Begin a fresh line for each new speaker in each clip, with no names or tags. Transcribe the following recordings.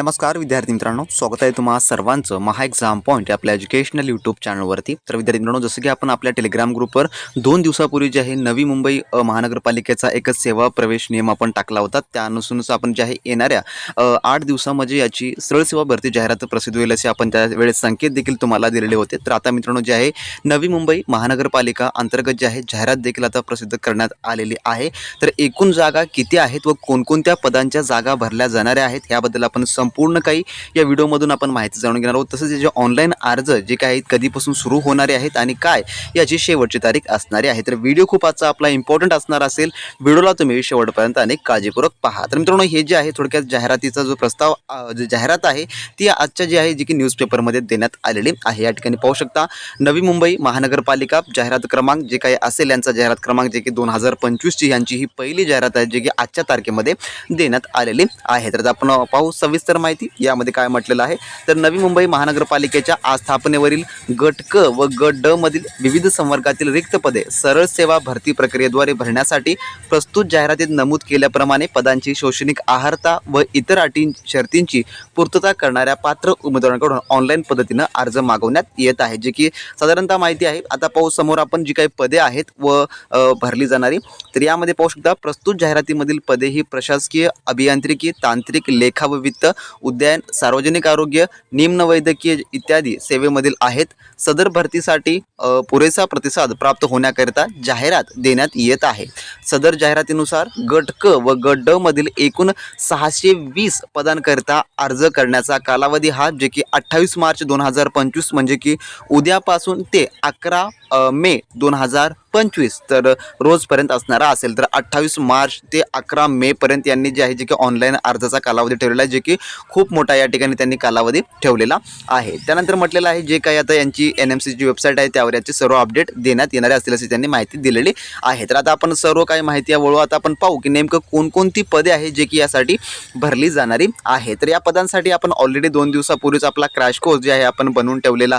नमस्कार विद्यार्थी मित्रांनो. स्वागत आहे तुम्हाला सर्वांचं महा एक्झाम पॉईंट या आपल्या एज्युकेशनल यूट्यूब चॅनलवरती तर विद्यार्थी मित्रांनो जसं की आपण आपल्या टेलिग्राम ग्रुपवर दोन दिवसापूर्वी जे आहे नवी मुंबई महानगरपालिकेचा एकच सेवा प्रवेश नियम आपण टाकला होता. त्यानुसार आपण जे आहे येणाऱ्या आठ दिवसामध्ये याची सरळ सेवा भरती जाहिरात प्रसिद्ध होईल असे आपण त्यावेळेस संकेत देखील तुम्हाला दिलेले होते. तर आता मित्रांनो जे आहे नवी मुंबई महानगरपालिका अंतर्गत जे आहे जाहिरात देखील आता प्रसिद्ध करण्यात आलेली आहे. तर एकूण जागा किती आहेत व कोणकोणत्या पदांच्या जागा भरल्या जाणाऱ्या आहेत याबद्दल आपण संपूर्ण काही या व्हिडिओमधून आपण माहिती जाणून घेणार आहोत. तसंच जे ऑनलाईन अर्ज जे काही आहेत कधीपासून सुरू होणारे आहेत आणि काय याची शेवटची तारीख असणारी आहे. तर व्हिडिओ खूप आजचा आपला इम्पॉर्टंट असणार असेल. व्हिडिओला तुम्ही शेवटपर्यंत अनेक काळजीपूर्वक पहा. तर मित्रांनो हे जे आहे थोडक्यात जाहिरातीचा जो प्रस्ताव जाहिरात आहे ती आजच्या जी आहे जी की न्यूजपेपरमध्ये देण्यात आलेली आहे. या ठिकाणी पाहू शकता नवी मुंबई महानगरपालिका जाहिरात क्रमांक जे काही असेल यांचा जाहिरात क्रमांक जे की दोन हजार पंचवीसची यांची ही पहिली जाहिरात आहे जे की आजच्या तारखेमध्ये देण्यात आलेली आहे. तर आपण पाहू सविस्तर माहिती यामध्ये काय म्हटलेलं आहे? तर नवी मुंबई महानगरपालिकेच्या आस्थापनेवरील गट क व गट ड मधील विविध संवर्गातील रिक्त पदे सरळ सेवा भरती प्रक्रियेद्वारे भरण्यासाठी प्रस्तुत जाहिरातीत नमूद केल्याप्रमाणे पदांची शैक्षणिक आहारता व इतर अटी शर्तींची पूर्तता करणाऱ्या पात्र उमेदवारांकडून ऑनलाईन पद्धतीनं अर्ज मागवण्यात येत आहे. जे की साधारणतः माहिती आहे आता पाहू समोर आपण जी काही पदे आहेत व भरली जाणारी तर यामध्ये पाहू शकता प्रस्तुत जाहिरातीमधील पदे ही प्रशासकीय अभियांत्रिकी तांत्रिक लेखा व वित्त उद्यान सार्वजनिक आरोग्य निम्न वैद्यकीय इत्यादी सेवेमधील आहेत. सदर भरतीसाठी पुरेसा प्रतिसाद प्राप्त होण्याकरिता जाहिरात देण्यात येत आहे. सदर जाहिरातीनुसार गट क व गट ड मधील एकूण सहाशे वीस पदांकरिता अर्ज करण्याचा कालावधी हा जे की अठ्ठावीस मार्च दोन हजार पंचवीस म्हणजे की उद्यापासून ते अकरा मे दोन हजार पंचवीस तर रोजपर्यंत असणारा असेल. तर अठ्ठावीस मार्च ते अकरा मेपर्यंत यांनी जे आहे जे की ऑनलाईन अर्जाचा कालावधी ठेवलेला आहे जे की खूप मोठा या ठिकाणी त्यांनी कालावधी ठेवलेला आहे. त्यानंतर म्हटलेलं आहे जे काही आता यांची एन एम सीची वेबसाईट आहे त्यावर याचे सर्व अपडेट देण्यात येणारे असतील अशी त्यांनी माहिती दिलेली आहे. तर आता आपण सर्व काही माहिती वळू आता आपण पाहू की नेमकं कोणकोणती पदे आहे जे की यासाठी भरली जाणारी आहे तर या पदांसाठी आपण ऑलरेडी दोन दिवसापूर्वीच आपला क्रॅश कोर्स जे आहे आपण बनवून ठेवलेला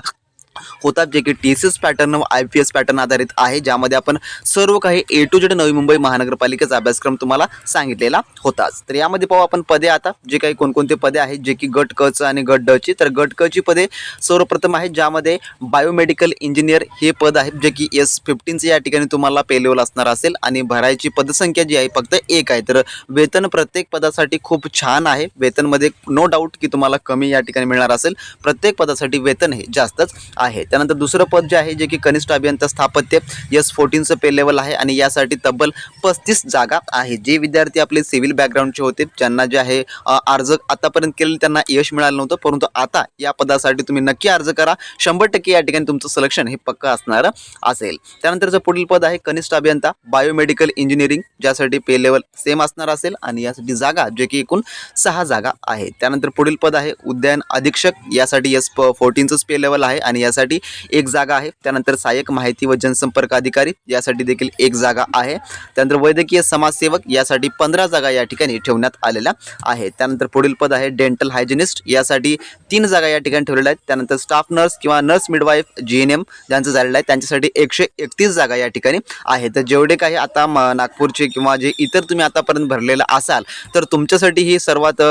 होतात जे की टी सी एस पॅटर्न व आय पी एस पॅटर्न आधारित आहे ज्यामध्ये आपण सर्व काही ए टू जेड नवी मुंबई महानगरपालिकेचा अभ्यासक्रम तुम्हाला सांगितलेला होताच. तर यामध्ये पाहू आपण पदे आता जे काही कोणकोणते पदे आहेत जे की गट क चं आणि गट ड ची. तर गट क ची पदे सर्वप्रथम आहेत ज्यामध्ये बायोमेडिकल इंजिनियर हे पद आहे जे की एस फिफ्टीनचं या ठिकाणी तुम्हाला पेलेवल असणार असेल आणि भरायची पदसंख्या जी आहे फक्त एक आहे. तर वेतन प्रत्येक पदासाठी खूप छान आहे. वेतनमध्ये नो डाऊट की तुम्हाला कमी या ठिकाणी मिळणार असेल. प्रत्येक पदासाठी वेतन हे जास्तच आहे. त्यानंतर दुसरं पद जे आहे जे की कनिष्ठ अभियंता स्थापत्य यस फोर्टीनचं पे लेवल आहे आणि यासाठी तब्बल पस्तीस जागा आहे. जे विद्यार्थी आपले सिव्हिल बॅकग्राऊंडचे होते ज्यांना जे आहे अर्ज आतापर्यंत केलेले त्यांना यश मिळालं नव्हतं परंतु आता या पदासाठी तुम्ही नक्की अर्ज करा. शंभर टक्के या ठिकाणी तुमचं सिलेक्शन हे पक्क असणार असेल. त्यानंतरचं पुढील पद आहे कनिष्ठ अभियंता बायोमेडिकल इंजिनिअरिंग ज्यासाठी पे लेवल सेम असणार असेल आणि यासाठी जागा जे की एकूण सहा जागा आहे. त्यानंतर पुढील पद आहे उद्यान अधीक्षक यासाठी यस प फोर्टीनचंच पे लेवल आहे आणि यासाठी एक जागा आहे. त्यानंतर सहाय्यक माहिती व जनसंपर्क अधिकारी यासाठी देखील एक जागा आहे. त्यानंतर वैद्यकीय समाजसेवक यासाठी पंधरा जागा या ठिकाणी ठेवण्यात आलेल्या आहेत. त्यानंतर पुढील पद आहे डेंटल हायजिनिस्ट यासाठी तीन जागा या ठिकाणी ठेवलेल्या आहेत. त्यानंतर स्टाफ नर्स किंवा nurse midwife G N M ज्यांचं झालेलं आहे त्यांच्यासाठी एकशे एकतीस जागा या ठिकाणी आहेत. तर जेवढे काही आता म नागपूरचे किंवा जे इतर तुम्ही आतापर्यंत भरलेलं असाल तर तुमच्यासाठी ही सर्वात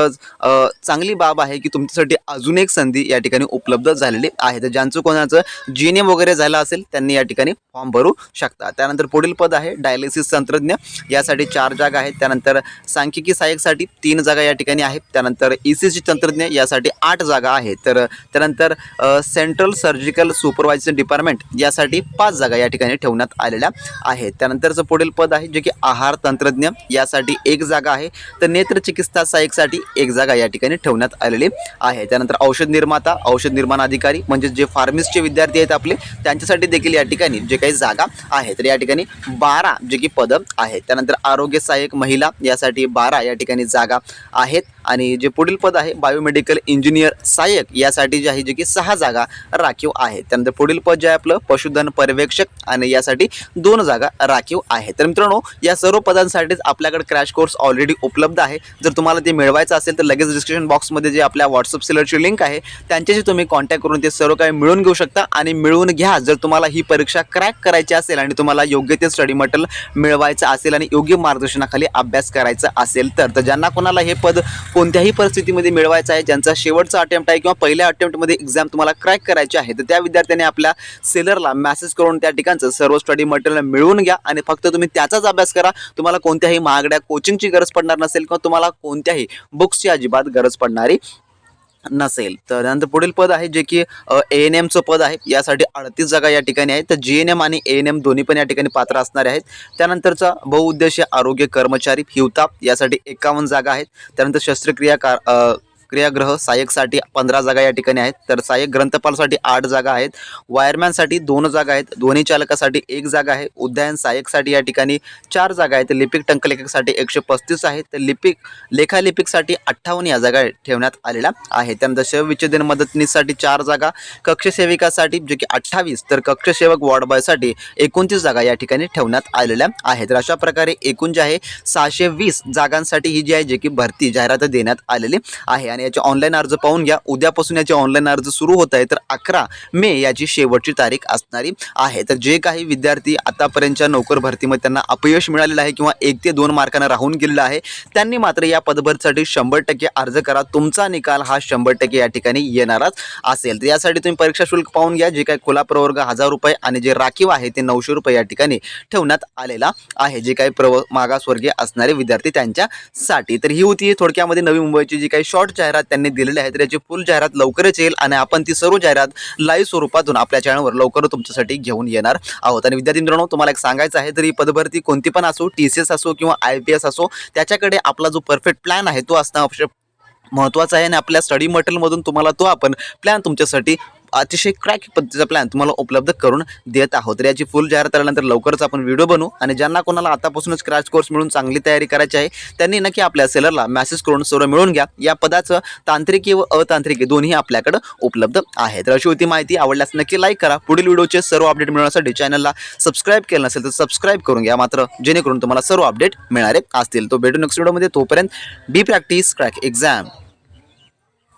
चांगली बाब आहे की तुमच्यासाठी अजून एक संधी या ठिकाणी उपलब्ध झालेली आहे. तर ज्यांचं कोणाचं जी एम वगैरे झालं असेल त्यांनी या ठिकाणी फॉर्म भरू शकता. त्यानंतर पुढील पद आहे डायलिसिस तंत्रज्ञ. यासाठी चार जागा आहेत. त्यानंतर सांख्यिकी सहाय्यकसाठी तीन जागा या ठिकाणी आहेत. त्यानंतर ई सी जी तंत्रज्ञ यासाठी आठ जागा आहेत. तर त्यानंतर सेंट्रल सर्जिकल सुपरवायझर डिपार्टमेंट यासाठी पाच जागा या ठिकाणी ठेवण्यात आलेल्या आहेत. त्यानंतरचं पुढील पद आहे जे की आहार तंत्रज्ञ यासाठी एक जागा आहे. तर नेत्र चिकित्सा सहाय्यकसाठी एक जागा या ठिकाणी ठेवण्यात आलेली आहे. त्यानंतर औषध निर्माता औषध निर्माण अधिकारी म्हणजे जे फार्मिस्टचे विद्यार्थी आहेत आपले. त्यांच्यासाठी देखील या ठिकाणी जे काही जागा आहेत. तर या ठिकाणी बारा जे की पदं आहेत. त्यानंतर आरोग्य सहाय्यक महिला यासाठी बारा या ठिकाणी जागा आहेत. आणि जे पुढील पद आहे बायोमेडिकल इंजिनियर सहाय्यक यासाठी जे आहे जे की सहा जागा राखीव आहेत. त्यानंतर पुढील पद जे आहे आपलं पशुधन पर्यवेक्षक आणि यासाठी दोन जागा राखीव आहेत. तर मित्रांनो या सर्व पदांसाठीच आपल्याकडे क्रॅश कोर्स ऑलरेडी उपलब्ध आहे. जर तुम्हाला ते मिळवायचं असेल तर लगेच डिस्क्रिप्शन बॉक्समध्ये जे आपल्या व्हॉट्सअप सेलरची लिंक आहे त्यांच्याशी तुम्ही कॉन्टॅक्ट करून ते सर्व काही मिळून घेऊ शकता आणि मिळवून घ्या. जर तुम्हाला ही परीक्षा क्रॅक करायची असेल आणि तुम्हाला योग्य ते स्टडी मटेरियल मिळवायचं असेल आणि योग्य मार्गदर्शनाखाली अभ्यास करायचा असेल तर तर ज्यांना कोणाला हे पद कोणत्याही परिस्थितीमध्ये मिळवायचा आहे ज्यांचा शेवटचा अटेम्प्ट आहे किंवा पहिल्या अटेम्प्टमध्ये एक्झाम तुम्हाला क्रॅक करायची आहे तर त्या विद्यार्थ्याने आपल्या सेलरला मेसेज करून त्या ठिकाणचं सर्व स्टडी मटेरियल मिळवून घ्या आणि फक्त तुम्ही त्याचाच अभ्यास करा. तुम्हाला कोणत्याही महागड्या कोचिंगची गरज पडणार नसेल किंवा तुम्हाला कोणत्याही बुक्सची अजिबात गरज पडणारी नसेल. तर त्यानंतर पुढील पद आहे जे की ए एन एमचं पद आहे. यासाठी अडतीस जागा या ठिकाणी आहेत. तर जी एन एम आणि ए एन एम दोन्ही पण या ठिकाणी पात्र असणारे आहेत. त्यानंतरचा बहुउद्देशीय आरोग्य कर्मचारी हिवताप यासाठी एकावन्न जागा आहेत. त्यानंतर शस्त्रक्रिया कार क्रियाग्रह सहाय्यकसाठी पंधरा जागा या ठिकाणी आहेत. तर सहाय्यक ग्रंथपालसाठी आठ जागा आहेत. वायरमॅनसाठी दोन जागा आहेत. ध्वनी चालकासाठी एक जागा आहे. उद्यान सहाय्यकसाठी या ठिकाणी चार जागा आहेत. लिपिक टंकलेखकसाठी एकशे पस्तीस आहेत. तर लिपिक लेखालिपिकसाठी अठ्ठावन्न या जागा ठेवण्यात आलेल्या आहेत. त्यानंतर शवविच्छेदन मदतनीससाठी चार जागा. कक्षसेविकासाठी जे की अठ्ठावीस तर कक्षसेवक वॉर्ड बॉयसाठी एकोणतीस जागा या ठिकाणी ठेवण्यात आलेल्या आहेत. तर अशा प्रकारे एकूण जे आहे सहाशे वीस जागांसाठी ही जी आहे जे की भरती जाहिरात देण्यात आलेली आहे. आणि याचे ऑनलाईन अर्ज पाहून घ्या. उद्यापासून याचे ऑनलाईन अर्ज सुरू होत आहे तर अकरा मे याची शेवटची तारीख असणारी आहे. तर जे काही विद्यार्थी आतापर्यंतच्या नोकर भरतीमध्ये त्यांना अपयश मिळालेलं आहे किंवा एक ते दोन मार्कानं राहून गेलेलं आहे त्यांनी मात्र या पदभरतीसाठी शंभर टक्के अर्ज करा. तुमचा निकाल हा शंभर टक्के या ठिकाणी येणारच असेल. तर यासाठी तुम्ही परीक्षा शुल्क पाहून घ्या. जे काही खुला प्रवर्ग हजार रुपये आणि जे राखीव आहे ते नऊशे रुपये या ठिकाणी ठेवण्यात आलेला आहे. जे काही प्रव मागासवर्गीय असणारे विद्यार्थी त्यांच्यासाठी. तर ही होती थोडक्यामध्ये नवी मुंबईची जी काही शॉर्ट जाहिरात त्यांनी दिलेली आहे तर याची फुल जाहिरात लवकरच येईल आणि आपण ती सर्व जाहिरात लाईव्ह स्वरूपातून आपल्या चॅनलवर लवकर तुमच्यासाठी घेऊन येणार आहोत. आणि विद्यार्थी मित्रांनो तुम्हाला एक सांगायचं आहे तरी पदभरती कोणती पण असो टी सी एस असो किंवा आय पी एस असो त्याच्याकडे आपला जो परफेक्ट प्लॅन आहे तो असणं महत्त्वाचं आहे. आणि आपल्या स्टडी मटेरियलमधून तुम्हाला तो आपण प्लॅन तुमच्यासाठी अतिशय क्रॅक पद्धतीचा प्लॅन तुम्हाला उपलब्ध करून देत आहोत. तर याची फुल जाहिरात आल्यानंतर लवकरच आपण व्हिडिओ बनवू. आणि ज्यांना कोणाला आतापासूनच क्रॅच कोर्स मिळून चांगली तयारी करायची आहे त्यांनी नक्की आपल्या सेलरला मेसेज करून सर्व मिळून घ्या. या पदाचं तांत्रिकी व अतांत्रिकी दोन्ही आपल्याकडं उपलब्ध आहे तर अशी होती माहिती. आवडल्यास नक्की लाईक करा. पुढील व्हिडिओचे सर्व अपडेट मिळवण्यासाठी चॅनलला सबस्क्राईब केलं नसेल तर सबस्क्राईब करून घ्या. मात्र जेणेकरून तुम्हाला सर्व अपडेट मिळणारे असतील. तो भेटू नेक्स्ट व्हिडिओमध्ये तोपर्यंत बी प्रॅक्टिस क्रॅक एक्झाम